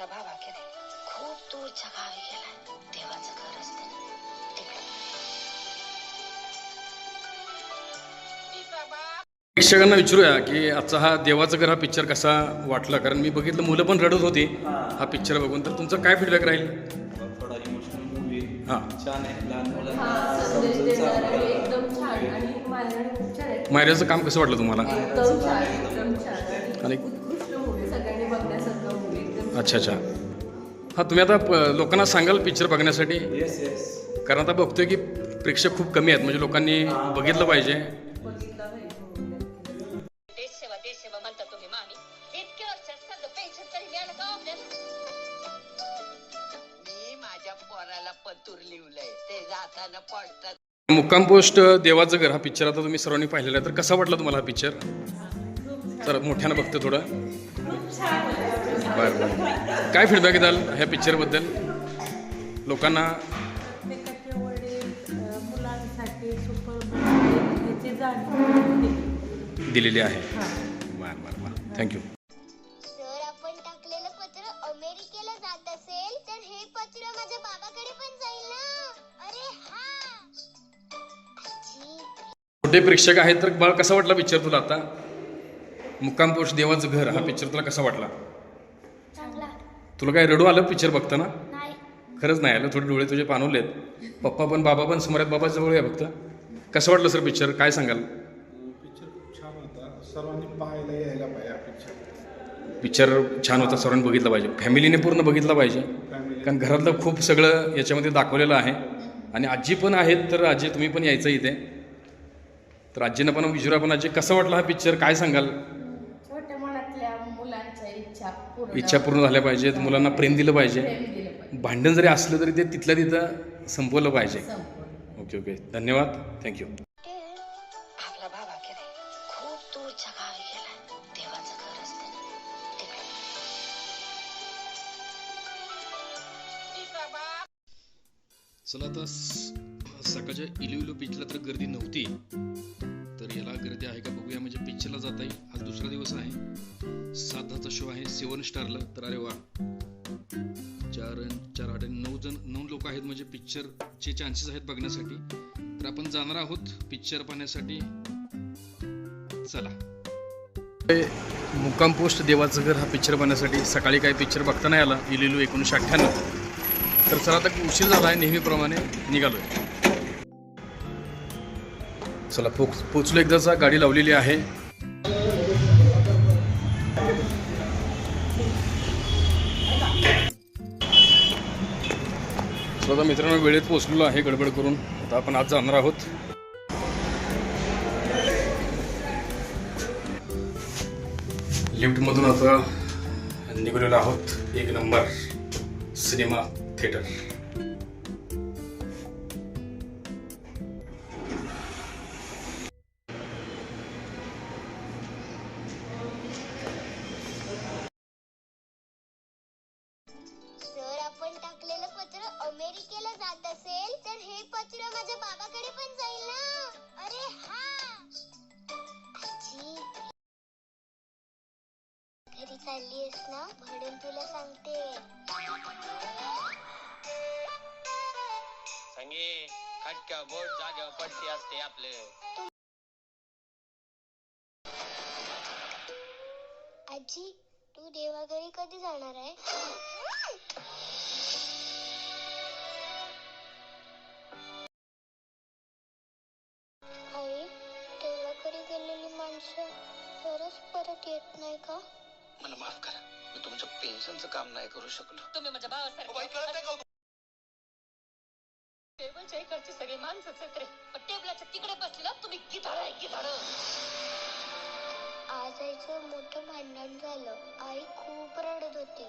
आपला बाबा केलाय खूप दूरच्या गावी गेलाय देवाचं घर असते प्रेक्षकांना विचारूया की आजचा हा देवाचं घर हा पिक्चर कसा वाटला? कारण मी बघितलं मुलं पण रडत होती. हा. पिक्चर बघून तर तुमचा काय फीडबॅक राहील? थोडा इमोशनल मूवी हां. छान आहे. लहान हा मुलांना मायऱ्याचं काम कसं वाटलं तुम्हाला? एकदम छान एकदम छान. आणि- अच्छा अच्छा हां तुम्ही आता प- लोकांना सांगाल पिक्चर बघण्यासाठी येस येस कारण आता बघतोय की प्रेक्षक खूप कमी आहेत म्हणजे लोकांनी बघितलं पाहिजे बघितला पाहिजे movie. देश सेवा देश सेवा म्हणता तुम्ही मामी इतके वर्षात सगळं पेन्शन तरी मिळालं का हो आपल्याला मी माझ्या पोराला पतूर लिवलंय ते जाताना पडतात मुक्काम पोस्ट देवाचं घर हा पिक्चर आता तुम्ही सर्वांनी पाहिलेला आहे तर कसा वाटला तुम्हाला हा पिक्चर तर मोठ्यानं बघतो थोडं. बरं बरं. काय फीडबॅक द्याल ह्या पिक्चरबद्दल लोकांना. दिलेली आहे. बरं बरं बरं. थँक्यू जर आपण टाकलेलं पत्र अमेरिकेला जात असेल तर हे पत्र माझ्या बाबाकडे पण जाईल ना? अरे हा! आजी छोटे प्रेक्षक आहेत तर बाळ कसा वाटला पिक्चर तुला आता? मुक्काम पोस्ट देवाचं घर हा पिक्चर तुला कसा वाटला? चांगला. तुला काय रडू आलं पिक्चर बघताना? नाही. खरंच नाही आलं थोडे डोळे तुझे पाणवलेत पप्पा पण बाबा पण समोर आहेत बाबा जवळ आहे फक्त. कसं वाटलं सर पिक्चर काय सांगाल? पिक्चर खूप छान होता. सर्वांनी पाहायला यायला पाहिजे हा पिक्चर पिक्चर छान होता सर्वांनी बघितला पाहिजे. फॅमिलीने पूर्ण बघितला पाहिजे. फॅमिली कारण घरातलं खूप सगळं याच्यामध्ये दाखवलेलं आहे. आणि आजी पण आहेत तर आजी तुम्ही पण यायचं इथे. तर आजीनं पण विचारूया पण आजी कसं वाटलं हा पिक्चर काय सांगाल? इच्छा पूर्ण झाल्या पाहिजेत मुलांना प्रेम दिलं पाहिजे. भांडण जरी असलं तरी ते तिथल्या तिथं संपवलं पाहिजे. Okay okay. धन्यवाद. थँक्यू चला आता सकाळच्या इलू इलू पिचला तर गर्दी नव्हती. तर याला गर्दी आहे का बीचला जाता येईल आज दुसरा दिवस आहे. साधाचा शो आहे. सेवन स्टारला. तर अरे वा. चार चार आठ नऊ जण नऊ लोक आहेत म्हणजे पिक्चरचे चान्सेस आहेत बघण्यासाठी. तर आपण जाणार आहोत पिक्चर पाहण्यासाठी. चला. मुक्काम पोस्ट देवाचं घर हा पिक्चर पाहण्यासाठी. सकाळी काही पिक्चर बघता नाही आला. इलिलू एकोणीसशे अठ्ठ्याण्णव. तर चला आता उशीर झाला आहे नेहमीप्रमाणे. निघालोय. चला पोच पोचलो एकदाचा. गाडी लावलेली आहे. आता मित्रांनो वेळेत पोचलेलो आहे गडबड करून. आता आपण आज जाणार आहोत. लिफ्टमधून आता निघलेलो आहोत. एक नंबर सिनेमा थिएटर. आपण टाकलेलं पत्र अमेरिकेला जात असेल तर हे पत्र माझ्या बाबाकडे पण जाईल ना? अरे हा! घरी चालली आहेस ना? म्हणून तुला सांगते. संगे खटका बोट जागेवर पडती असते आपलं. आजी तू देवाघरी कधी जाणार आहे? येत नाही का? मला माफ करा. मी तुमच्या पेन्शनचं काम नाही करू शकलो. तुम्ही माझ्या भावासारखे टेबलच्या इकडची सगळी माणसंच आहेत रे पण टेबलाच्या तिकडे बसलेला तुम्ही गिधाड आहे गिधाड. आज आईचं मोठं भांडण झालं. आई खूप रडत होती.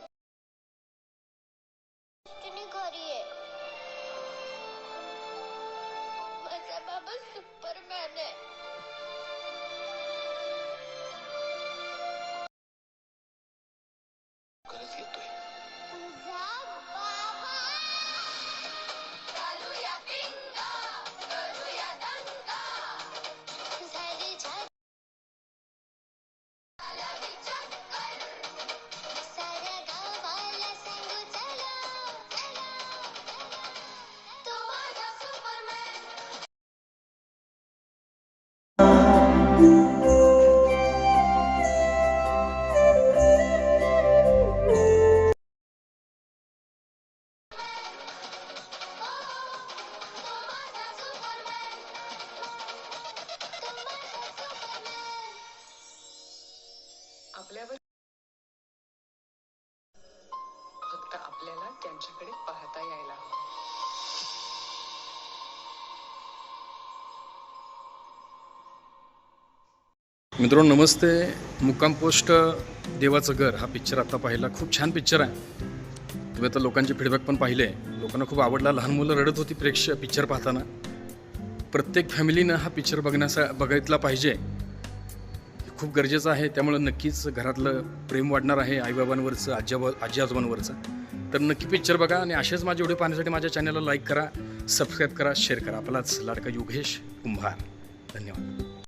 आपल्यावर फक्त आपल्याला त्यांच्याकडे पाहता यायला हवं. मित्रांनो नमस्ते. मुक्काम पोस्ट देवाचं घर हा पिक्चर आता पाहिला. खूप छान पिक्चर आहे. तुम्ही आता लोकांचे फीडबॅक पण पाहिले. लोकांना खूप आवडला. लहान मुलं रडत होती प्रेक्ष पिक्चर पाहताना. प्रत्येक फॅमिलीनं हा पिक्चर बघण्याचा बघितला पाहिजे. खूप गरजेचं आहे. त्यामुळं नक्कीच घरातलं प्रेम वाढणार आहे आईबाबांवरचं आजी आजी आजोबांवरचं तर नक्की पिक्चर बघा आणि असेच माझे व्हिडिओ पाहण्यासाठी माझ्या चॅनलला लाईक करा सबस्क्राईब करा शेअर करा. आपलाच लाडका योगेश कुंभार. धन्यवाद.